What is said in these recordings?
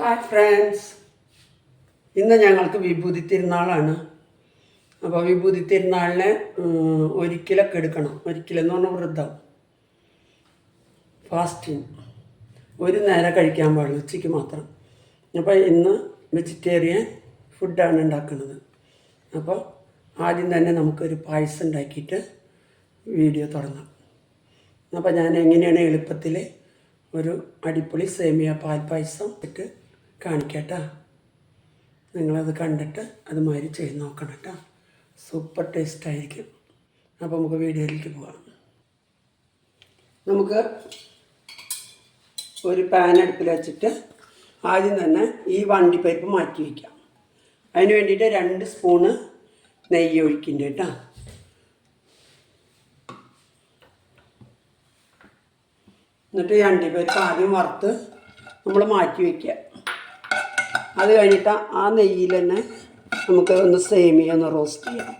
Hi friends ഇന്ന് ഞങ്ങൾക്ക് വിഭൂതി തിരുനാളാണ് അപ്പോൾ വിഭൂതി തിരുനാളിന് ഒരിക്കലൊക്കെ എടുക്കണം. ഒരിക്കലെന്ന് പറഞ്ഞാൽ വൃദ്ധം ഫാസ്റ്റിംഗ് ഒരു നേരം കഴിക്കാൻ പാടില്ല ഉച്ചയ്ക്ക് മാത്രം. അപ്പോൾ ഇന്ന് വെജിറ്റേറിയൻ ഫുഡാണ് ഉണ്ടാക്കുന്നത്. അപ്പോൾ ആദ്യം തന്നെ നമുക്കൊരു പായസം ഉണ്ടാക്കിയിട്ട് വീഡിയോ തുടങ്ങാം. അപ്പോൾ ഞാൻ എങ്ങനെയാണ് എളുപ്പത്തിൽ ഒരു അടിപൊളി സേമിയ പാൽ പായസം ഇട്ട് കാണിക്കട്ടാ. നിങ്ങളത് കണ്ടിട്ട് അതുമാതിരി ചെയ്ത് നോക്കണം കേട്ടോ സൂപ്പർ ടേസ്റ്റ് ആയിരിക്കും അപ്പോൾ നമുക്ക് വീഡിയോയിലേക്ക് പോകാം നമുക്ക് ഒരു പാൻ അടുപ്പിൽ വെച്ചിട്ട് ആദ്യം തന്നെ ഈ വണ്ടിപ്പരിപ്പ് മാറ്റി വയ്ക്കാം അതിന് വേണ്ടിയിട്ട് രണ്ട് സ്പൂണ് നെയ്യ് ഒഴിക്കുന്നുണ്ട് കേട്ടോ എന്നിട്ട് ഈ അണ്ടിപ്പരിപ്പ് ആദ്യം വറുത്ത് നമ്മൾ മാറ്റി വയ്ക്കുക അത് കഴിഞ്ഞിട്ട് ആ നെയ്യിൽ തന്നെ നമുക്ക് ഒന്ന് സേമിയ ഒന്ന് റോസ്റ്റ് ചെയ്യാം.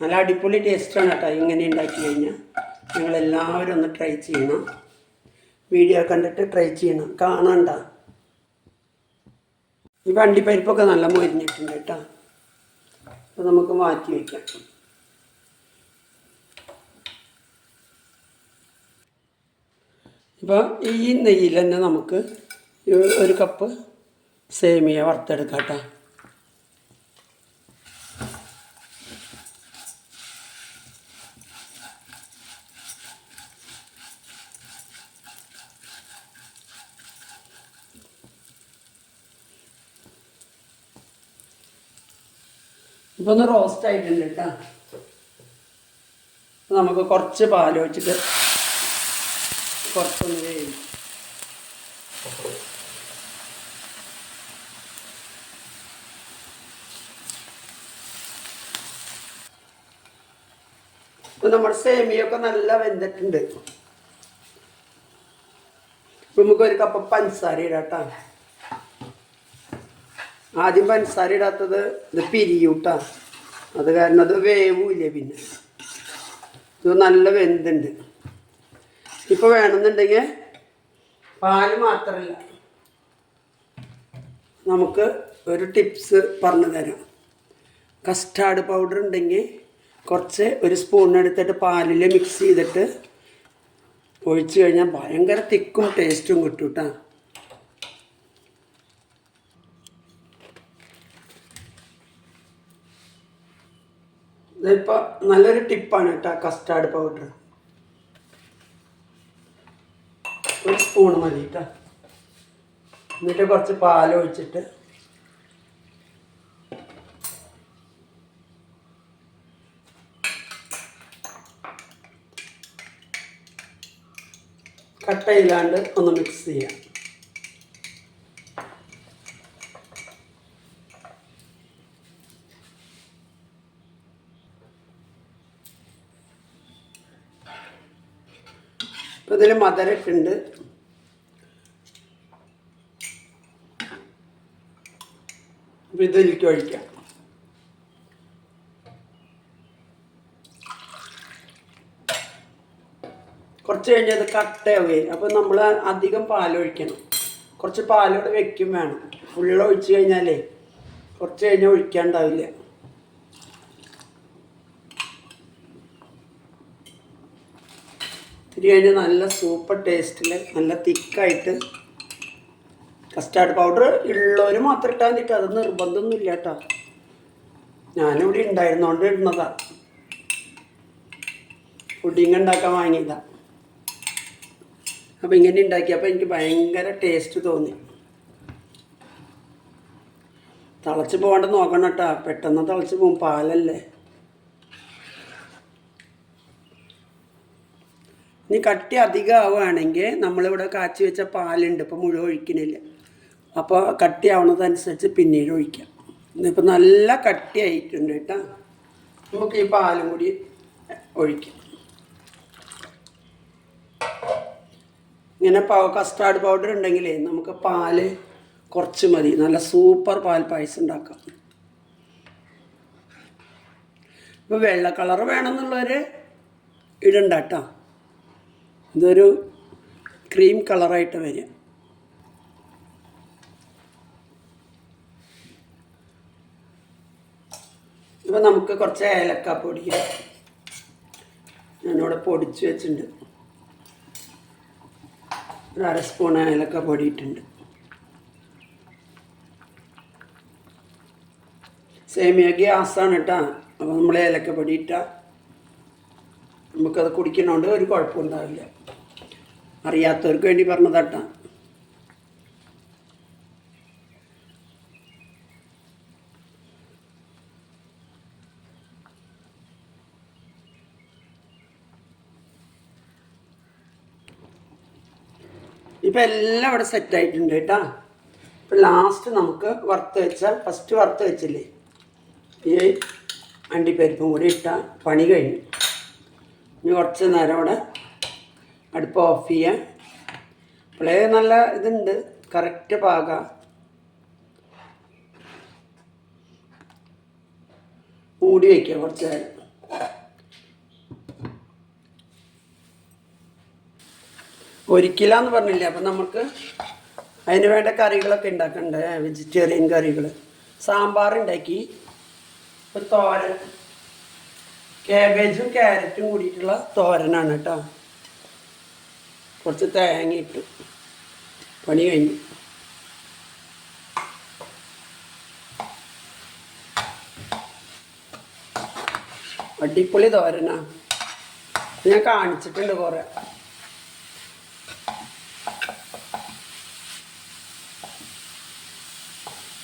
നല്ല അടിപൊളി ടേസ്റ്റാണ് കേട്ടോ. ഇങ്ങനെ ഉണ്ടാക്കി കഴിഞ്ഞാൽ നിങ്ങളെല്ലാവരും ഒന്ന് ട്രൈ ചെയ്യണം. വീഡിയോ കണ്ടിട്ട് ട്രൈ ചെയ്യണം. കാണണ്ട. ഈ വണ്ടിപ്പരിപ്പൊക്കെ നല്ല മൊരിഞ്ഞിട്ടുണ്ട് കേട്ടോ. അപ്പോൾ നമുക്ക് മാറ്റി വയ്ക്കാം ഇപ്പോൾ ഈ നെയ്യിൽ തന്നെ നമുക്ക് ഒരു കപ്പ് സേമിയ വറുത്തെടുക്കാം ഇപ്പൊ ഒന്ന് റോസ്റ്റ് ആയിട്ടുണ്ട് കേട്ടോ. നമുക്ക് കുറച്ച് പാൽ ഒഴിച്ചിട്ട് കുറച്ചൊന്ന് വേവിക്കും. ഇപ്പൊ നമ്മുടെ സേമിയൊക്കെ നല്ല വെന്തിട്ടുണ്ട്. ഇപ്പൊ നമുക്ക് ഒരു കപ്പ് പഞ്ചസാര ഇടാട്ടാ. ആദ്യം പഞ്ചസാര ഇടാത്തത് ഇത് പിരിയൂട്ടാ. അത് കാരണം അത് വേവൂല്ലേ പിന്നെ. ഇത് നല്ല വെന്തുണ്ട്. ഇപ്പൊ വേണമെന്നുണ്ടെങ്കിൽ പാൽ മാത്രമല്ല നമുക്ക് ഒരു ടിപ്സ് പറഞ്ഞു തരാം. കസ്റ്റാർഡ് പൗഡർ ഉണ്ടെങ്കിൽ കുറച്ച് ഒരു സ്പൂൺ എടുത്തിട്ട് പാലിൽ മിക്സ് ചെയ്തിട്ട് ഒഴിച്ച് കഴിഞ്ഞാൽ ഭയങ്കര തിക്കും ടേസ്റ്റും കിട്ടും കേട്ടോ ഇതിപ്പോൾ നല്ലൊരു ടിപ്പാണ് കേട്ടോ കസ്റ്റാർഡ് പൗഡർ ഒരു സ്പൂൺ മതി കേട്ടോ എന്നിട്ട് കുറച്ച് പാൽ ഒഴിച്ചിട്ട് കട്ടയില്ലാണ്ട് ഒന്ന് മിക്സ് ചെയ്യാം. ഇപ്പോൾ ഇതിൽ മധുരക്കുണ്ട് അപ്പോൾ ഇതിലേക്ക് ഒഴിക്കാം. കുറച്ച് കഴിഞ്ഞത് കട്ടയാവുകയും അപ്പം നമ്മൾ അധികം പാലൊഴിക്കണം. കുറച്ച് പാലോടെ വെക്കും വേണം. ഫുള്ള് ഒഴിച്ച് കഴിഞ്ഞാലേ കുറച്ച് കഴിഞ്ഞാൽ ഒഴിക്കാണ്ടാവില്ല. ഇത്തിരി കഴിഞ്ഞ് നല്ല സൂപ്പർ ടേസ്റ്റിൽ നല്ല തിക്കായിട്ട് കസ്റ്റാർഡ് പൗഡർ ഉള്ളവർ മാത്രം ഇട്ടാൽ മതിട്ടോ അത് നിർബന്ധമൊന്നുമില്ല കേട്ടോ. ഞാനിവിടെ ഉണ്ടായിരുന്നോണ്ട് ഇടുന്നതാണ് പുഡിങ് ഉണ്ടാക്കാൻ വാങ്ങിയതാ. അപ്പം ഇങ്ങനെ ഉണ്ടാക്കിയപ്പോൾ എനിക്ക് ഭയങ്കര ടേസ്റ്റ് തോന്നി. തിളച്ച് പോകാണ്ട് നോക്കണം കേട്ടോ പെട്ടെന്ന് തിളച്ച് പോകും പാലല്ലേ? ഇനി കട്ടി അധികം ആവുകയാണെങ്കിൽ നമ്മളിവിടെ കാച്ചി വെച്ച പാലുണ്ട്. ഇപ്പോൾ മുഴുവൻ ഒഴിക്കണില്ല. അപ്പോൾ കട്ടി ആവണതനുസരിച്ച് പിന്നീട് ഒഴിക്കാം. ഇന്നിപ്പോൾ നല്ല കട്ടി ആയിട്ടുണ്ട് കേട്ടോ നമുക്ക് ഈ പാലും കൂടി ഒഴിക്കാം. ഇങ്ങനെ കസ്റ്റാർഡ് പൗഡർ ഉണ്ടെങ്കിലേ നമുക്ക് പാൽ കുറച്ച് മതി. നല്ല സൂപ്പർ പാൽ പായസം ഉണ്ടാക്കാം. ഇപ്പോൾ വെള്ള കളർ വേണമെന്നുള്ളവർ ഇടണ്ട കേട്ടോ ഇതൊരു ക്രീം കളറായിട്ട് വരിക അപ്പോൾ നമുക്ക് കുറച്ച് ഏലക്ക പൊടിക്കാം ഞാനിവിടെ പൊടിച്ച് വെച്ചിട്ടുണ്ട്. ഒരു അര സ്പൂൺ ഏലക്ക പൊടിയിട്ടുണ്ട്. സേമിയ ഗ്യാസാണ് കേട്ടോ അപ്പോൾ നമ്മൾ ഏലക്ക പൊടിയിട്ട. നമുക്കത് കുടിക്കണോണ്ട് ഒരു കുഴപ്പമുണ്ടാവില്ല അറിയാത്തവർക്ക് വേണ്ടി പറഞ്ഞതാട്ടാ ഇപ്പം എല്ലാം ഇവിടെ സെറ്റ് ആയിട്ടുണ്ട് കേട്ടോ. ഇപ്പം ലാസ്റ്റ് നമുക്ക് വറുത്ത് വെച്ച ഫസ്റ്റ് വറുത്ത് വെച്ചില്ലേ? ഈ അണ്ടിപ്പരിപ്പും കൂടി ഇട്ടാൽ പണി കഴിഞ്ഞു. ഇനി കുറച്ച് നേരം ഇവിടെ അടുപ്പ് ഓഫ് ചെയ്യാം. അപ്പോളേ നല്ല ഇതുണ്ട്. കറക്റ്റ് പാക. മൂടി വയ്ക്കുക കുറച്ച് നേരം. ഒരിക്കലാന്ന് പറഞ്ഞില്ലേ? അപ്പം നമുക്ക് അതിന് വേണ്ട കറികളൊക്കെ ഉണ്ടാക്കണ്ടേ വെജിറ്റേറിയൻ കറികൾ സാമ്പാർ ഉണ്ടാക്കി ഒരു തോരൻ. കാബേജും ക്യാരറ്റും കൂടിയിട്ടുള്ള തോരനാണ് കേട്ടോ. കുറച്ച് തേങ്ങ ഇട്ടു പണി കഴിഞ്ഞു. അടിപൊളി തോരനാ. ഞാൻ കാണിച്ചിട്ടുണ്ട് കുറേ.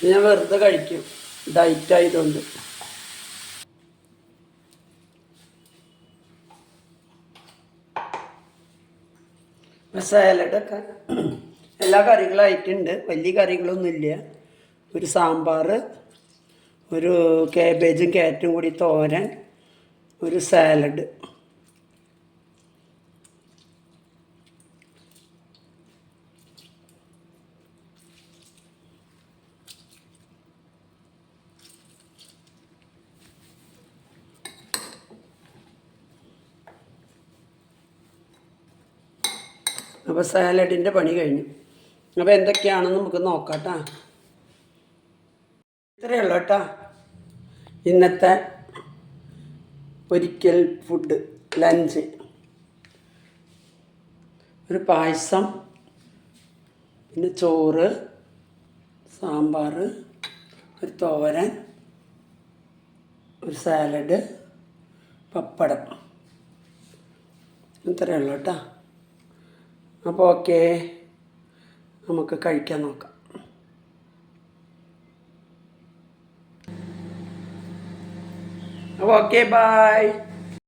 ഞാൻ വെറുതെ കഴിക്കും. ഡയറ്റ് ആയതുകൊണ്ട്. സാലഡൊക്കെ എല്ലാ കറികളും ആയിട്ടുണ്ട്. വലിയ കറികളൊന്നുമില്ല ഒരു സാമ്പാർ ഒരു കാബേജും ക്യാരറ്റും കൂടി തോരൻ ഒരു സാലഡ് അപ്പോൾ സാലഡിന്റെ പണി കഴിഞ്ഞു. അപ്പോൾ എന്തൊക്കെയാണെന്ന് നമുക്ക് നോക്കാം കേട്ടോ ഇത്രയേ ഉള്ളൂ കേട്ടോ. ഇന്നത്തെ ഒരിക്കൽ ഫുഡ് ലഞ്ച് ഒരു പായസം പിന്നെ ചോറ് സാമ്പാർ ഒരു തോരൻ ഒരു സാലഡ് പപ്പടം. ഇത്രയേ ഉള്ളൂ കേട്ടോ. അപ്പോൾ ഓക്കെ. നമുക്ക് കഴിക്കാൻ നോക്കാം. അപ്പോൾ ഓക്കെ ബായ്